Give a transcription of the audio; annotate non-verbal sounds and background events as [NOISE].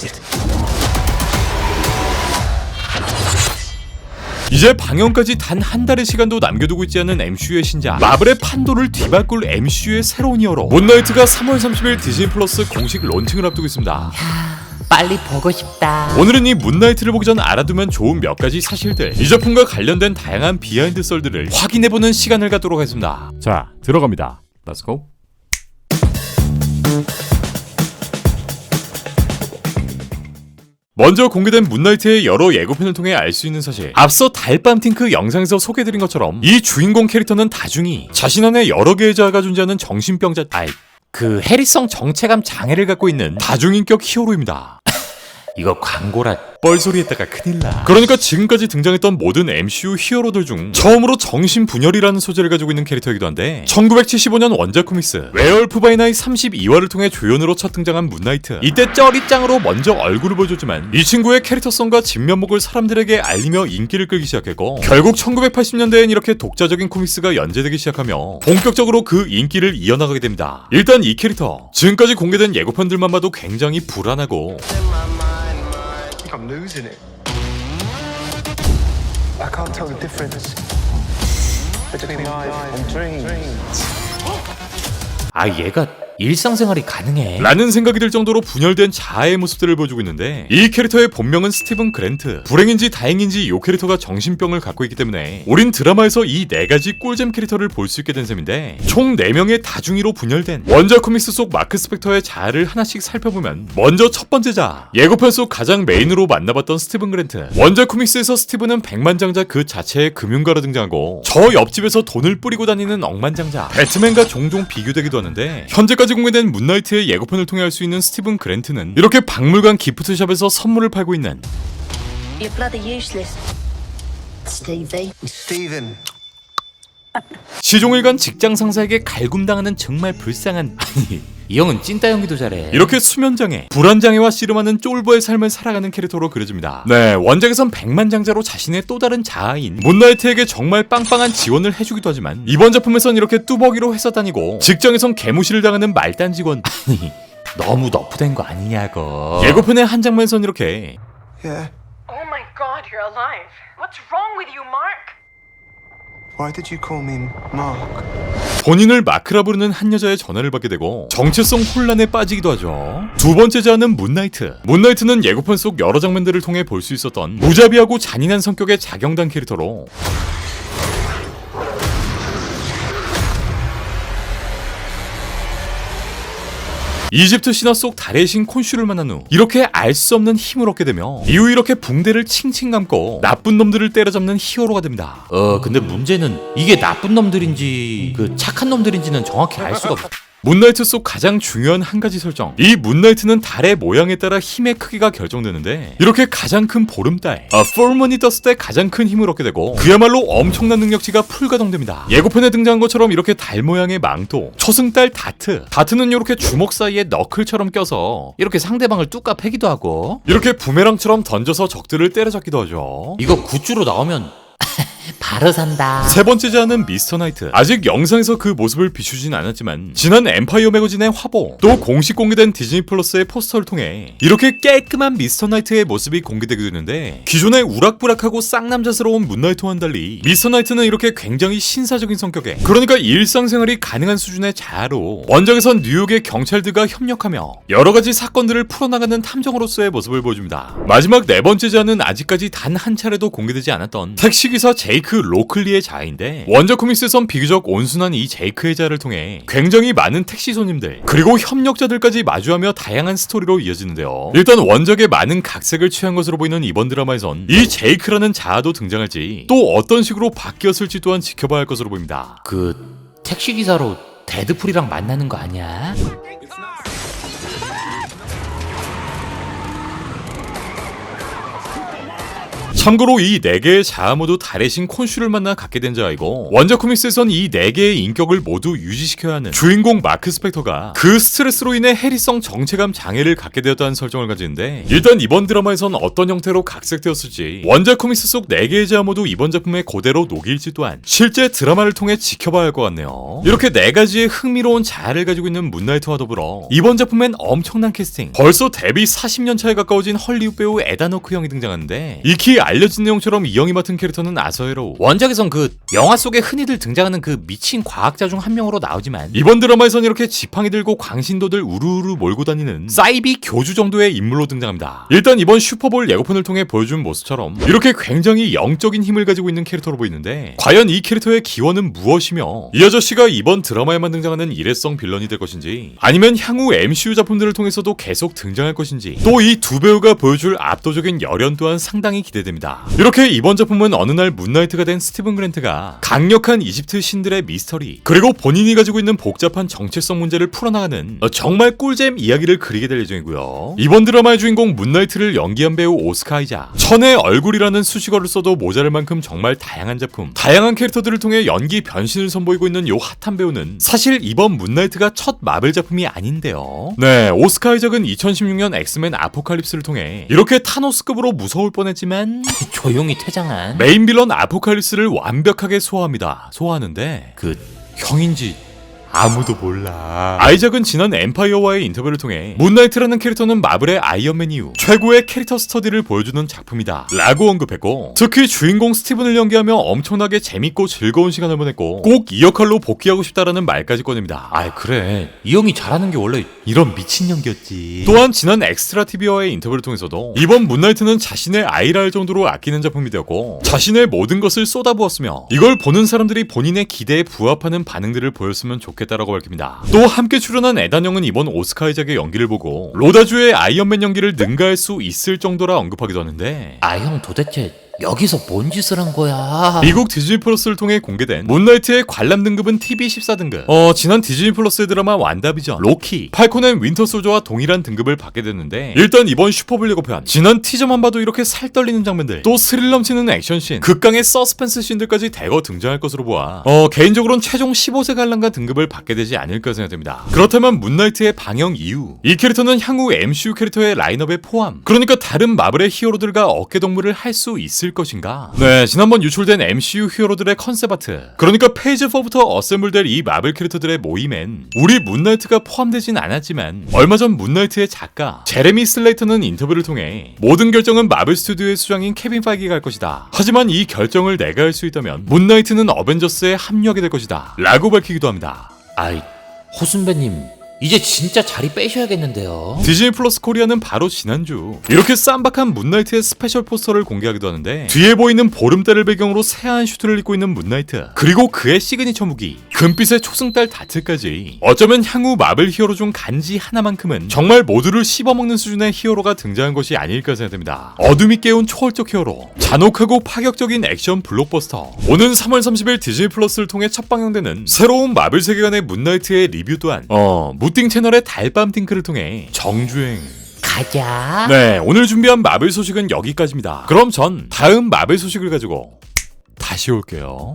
exhausted. 이제 방영까지 단 한 달의 시간도 남겨두고 있지 않은 MCU의 신작. 마블의 판도를 뒤바꿀 MCU의 새로운 히어로. 문나이트가 3월 30일 디즈니 플러스 공식 론칭을 앞두고 있습니다. 빨리 보고 싶다. 오늘은 이 문나이트를 보기 전 알아두면 좋은 몇 가지 사실들 이 작품과 관련된 다양한 비하인드 썰들을 확인해보는 시간을 갖도록 하겠습니다. 자 들어갑니다. Let's go 먼저 공개된 문나이트의 여러 예고편을 통해 알 수 있는 사실. 앞서 달밤 팅크 영상에서 소개해드린 것처럼 이 주인공 캐릭터는 다중이 자신 안에 여러 개의 자아가 존재하는 정신병자 아이 그 해리성 정체감 장애를 갖고 있는 다중인격 히어로입니다 이거 광고라. 뻘소리 했다가 큰일 나. 그러니까 지금까지 등장했던 모든 MCU 히어로들 중 처음으로 정신분열이라는 소재를 가지고 있는 캐릭터이기도 한데 1975년 원작 코믹스 웨얼프 바이 나이 32화를 통해 조연으로 첫 등장한 문나이트 이때 쩌리짱으로 먼저 얼굴을 보여줬지만 이 친구의 캐릭터성과 진면목을 사람들에게 알리며 인기를 끌기 시작했고 결국 1980년대엔 이렇게 독자적인 코믹스가 연재되기 시작하며 본격적으로 그 인기를 이어나가게 됩니다. 일단 이 캐릭터 지금까지 공개된 예고편들만 봐도 굉장히 불안하고 think I'm losing it. I can't tell the difference between life and dreams. 아 얘가 일상생활이 가능해. 라는 생각이 들 정도로 분열된 자아의 모습들을 보여주고 있는데 이 캐릭터의 본명은 스티븐 그랜트. 불행인지 다행인지 이 캐릭터가 정신병을 갖고 있기 때문에 우린 드라마에서 이 네 가지 꿀잼 캐릭터를 볼 수 있게 된 셈인데 총 4명의 다중이로 분열된 원작 코믹스 속 마크 스펙터의 자아를 하나씩 살펴보면 먼저 첫 번째 자 예고편 속 가장 메인으로 만나봤던 스티븐 그랜트. 원작 코믹스에서 스티븐은 백만장자 그 자체의 금융가로 등장하고 저 옆집에서 돈을 뿌리고 다니는 억만장자. 배트맨과 종종 비교되기도 하는데 현재까지 공개된 문나이트의 예고편을 통해 알 수 있는 스티븐 그랜트는 이렇게 박물관 기프트샵에서 선물을 팔고 있는 You're bloody useless. Stevie. Stephen, 시종일관 직장 상사에게 갈굼당하는 정말 불쌍한 아니 이 형은 찐따 연기도 잘해. 이렇게 수면장애, 불안장애와 씨름하는 쫄보의 삶을 살아가는 캐릭터로 그려집니다. 네, 원작에선 백만장자로 자신의 또 다른 자아인 문나이트에게 정말 빵빵한 지원을 해주기도 하지만 이번 작품에선 이렇게 뚜벅이로 회사 다니고 직장에선 개무시를 당하는 말단 직원 [LAUGHS] 아니 너무 너프된 거 아니냐고. 예고편의 한 장면에선 이렇게 yeah. Oh my god, you're alive. What's wrong with you, Mark? Why did you call me Mark? 본인을 마크라 부르는 한 여자의 전화를 받게 되고 정체성 혼란에 빠지기도 하죠. 두 번째 자는 문나이트. 문나이트는 예고편 속 여러 장면들을 통해 볼 수 있었던 무자비하고 잔인한 성격의 자경단 캐릭터로 이집트 신화 속 달의 신 콘슈를 만난 후 이렇게 알 수 없는 힘을 얻게 되며 이후 이렇게 붕대를 칭칭 감고 나쁜 놈들을 때려잡는 히어로가 됩니다. 어 근데 문제는 이게 나쁜 놈들인지 그 착한 놈들인지는 정확히 알 수가 없어. 문나이트 속 가장 중요한 한 가지 설정. 이 문나이트는 달의 모양에 따라 힘의 크기가 결정되는데 이렇게 가장 큰 보름달, 아, 풀문이 떴을 때 가장 큰 힘을 얻게 되고 그야말로 엄청난 능력치가 풀가동됩니다. 예고편에 등장한 것처럼 이렇게 달 모양의 망토, 초승달 다트, 다트는 이렇게 주먹 사이에 너클처럼 껴서 이렇게 상대방을 뚜까 패기도 하고 이렇게 부메랑처럼 던져서 적들을 때려잡기도 하죠. 이거 굿즈로 나오면 바로 산다. 세 번째 자는 미스터 나이트. 아직 영상에서 그 모습을 비추진 않았지만 지난 엠파이어 매거진의 화보 또 공식 공개된 디즈니 플러스의 포스터를 통해 이렇게 깔끔한 미스터 나이트의 모습이 공개되게 되는데 기존의 우락부락하고 쌍남자스러운 문나이트와는 달리 미스터 나이트는 이렇게 굉장히 신사적인 성격에 그러니까 일상생활이 가능한 수준의 자아로 원작에선 뉴욕의 경찰들과 협력하며 여러 가지 사건들을 풀어나가는 탐정으로서의 모습을 보여줍니다. 마지막 네 번째 자는 아직까지 단 한 차례도 공개되지 않았던 택시기사 제이 크 로클리의 자아인데 원작 코믹스에선 비교적 온순한 이 제이크의 자를 통해 굉장히 많은 택시 손님들 그리고 협력자들까지 마주하며 다양한 스토리로 이어지는데요. 일단 원작의 많은 각색을 취한 것으로 보이는 이번 드라마에선 이 제이크라는 자아도 등장할지 또 어떤 식으로 바뀌었을지 또한 지켜봐야 할 것으로 보입니다. 그 택시 기사로 데드풀이랑 만나는 거 아니야? 참고로 이 4개의 자아 모두 달의 신 콘슈를 만나 갖게 된 자이고 원작 코믹스에선 이 4개의 인격을 모두 유지시켜야 하는 주인공 마크 스펙터가 그 스트레스로 인해 해리성 정체감 장애를 갖게 되었다는 설정을 가지는데 일단 이번 드라마에선 어떤 형태로 각색되었을지 원작 코믹스 속 4개의 자아 모두 이번 작품에 그대로 녹일지 또한 실제 드라마를 통해 지켜봐야 할 것 같네요. 이렇게 네 가지의 흥미로운 자아를 가지고 있는 문나이트와 더불어 이번 작품엔 엄청난 캐스팅 벌써 데뷔 40년 차에 가까워진 헐리우드 배우 에다노크 형이 등장하는데 익히 알려진 내용처럼 이 형이 맡은 캐릭터는 아서에로 원작에선 그 영화 속에 흔히들 등장하는 그 미친 과학자 중 한 명으로 나오지만 이번 드라마에선 이렇게 지팡이 들고 광신도들 우르르 몰고 다니는 사이비 교주 정도의 인물로 등장합니다. 일단 이번 슈퍼볼 예고편을 통해 보여준 모습처럼 이렇게 굉장히 영적인 힘을 가지고 있는 캐릭터로 보이는데 과연 이 캐릭터의 기원은 무엇이며 이 아저씨가 이번 드라마에만 등장하는 일회성 빌런이 될 것인지 아니면 향후 MCU 작품들을 통해서도 계속 등장할 것인지 또 이 두 배우가 보여줄 압도적인 열연 또한 상당히 기대됩니다. 이렇게 이번 작품은 어느 날 문나이트가 된 스티븐 그랜트가 강력한 이집트 신들의 미스터리 그리고 본인이 가지고 있는 복잡한 정체성 문제를 풀어나가는 어, 정말 꿀잼 이야기를 그리게 될 예정이고요. 이번 드라마의 주인공 문나이트를 연기한 배우 오스카 아이자 천의 얼굴이라는 수식어를 써도 모자랄 만큼 정말 다양한 작품 다양한 캐릭터들을 통해 연기 변신을 선보이고 있는 요 핫한 배우는 사실 이번 문나이트가 첫 마블 작품이 아닌데요. 네, 오스카 아이작은 2016년 엑스맨 아포칼립스를 통해 이렇게 타노스급으로 무서울 뻔했지만 조용히 퇴장한 메인 빌런 아포칼립스를 완벽하게 소화합니다. 소화하는데 그 형인지 아무도 몰라. 아이작은 지난 엠파이어와의 인터뷰를 통해 문나이트라는 캐릭터는 마블의 아이언맨 이후 최고의 캐릭터 스터디를 보여주는 작품이다. 라고 언급했고 특히 주인공 스티븐을 연기하며 엄청나게 재밌고 즐거운 시간을 보냈고 꼭 이 역할로 복귀하고 싶다라는 말까지 꺼냅니다. 아이 그래 이 형이 잘하는 게 원래 이런 미친 연기였지 또한 지난 엑스트라 TV와의 인터뷰를 통해서도 이번 문나이트는 자신의 아이라 할 정도로 아끼는 작품이 되었고 자신의 모든 것을 쏟아부었으며 이걸 보는 사람들이 본인의 기대에 부합하는 반응들을 보였으면 좋겠다 라고 밝힙니다. 또 함께 출연한 에단영은 이번 오스카 이작의 연기를 보고 로다주의 아이언맨 연기를 능가할 수 있을 정도라 언급하기도 하는데 아 형 도대체 여기서 뭔 짓을 한 거야? 미국 디즈니 플러스를 통해 공개된 문나이트의 관람 등급은 TV 14등급. 어, 지난 디즈니 플러스의 드라마 완다비전, 로키, 팔콘 앤 윈터 소저와 동일한 등급을 받게 됐는데 일단 이번 슈퍼볼 예고편. 지난 티저만 봐도 이렇게 살 떨리는 장면들, 또 스릴 넘치는 액션씬, 극강의 서스펜스 씬들까지 대거 등장할 것으로 보아. 어, 개인적으로는 최종 15세 관람가 등급을 받게 되지 않을까 생각됩니다. 그렇다면 문나이트의 방영 이후 이 캐릭터는 향후 MCU 캐릭터의 라인업에 포함. 그러니까 다른 마블의 히어로들과 어깨 동무를 할 수 있을 것인가? 네, 지난번 유출된 MCU 히어로들의 컨셉 아트. 그러니까 페이지 4부터 어셈블될 이 마블 캐릭터들의 모임엔 우리 문나이트가 포함되진 않았지만 얼마 전 문나이트의 작가 제레미 슬레이터는 인터뷰를 통해 모든 결정은 마블 스튜디오의 수장인 케빈 파이기가 할 것이다. 하지만 이 결정을 내가 할 수 있다면 문나이트는 어벤져스에 합류하게 될 것이다. 라고 밝히기도 합니다. 아이 호순배님 이제 진짜 자리 빼셔야겠는데요. 디즈니 플러스 코리아는 바로 지난주 이렇게 쌈박한 문나이트의 스페셜 포스터를 공개하기도 하는데 뒤에 보이는 보름달을 배경으로 새하얀 슈트를 입고 있는 문나이트 그리고 그의 시그니처 무기 금빛의 초승달 다트까지. 어쩌면 향후 마블 히어로 중 간지 하나만큼은 정말 모두를 씹어먹는 수준의 히어로가 등장한 것이 아닐까 생각됩니다. 어둠이 깨운 초월적 히어로 잔혹하고 파격적인 액션 블록버스터. 오는 3월 30일 디즈니 플러스를 통해 첫 방영되는 새로운 마블 세계관의 문나이트의 리뷰 또한 어 무띵 채널의 달밤 팅크를 통해 정주행 가자 네, 오늘 준비한 마블 소식은 여기까지입니다. 그럼 전 다음 마블 소식을 가지고 다시 올게요.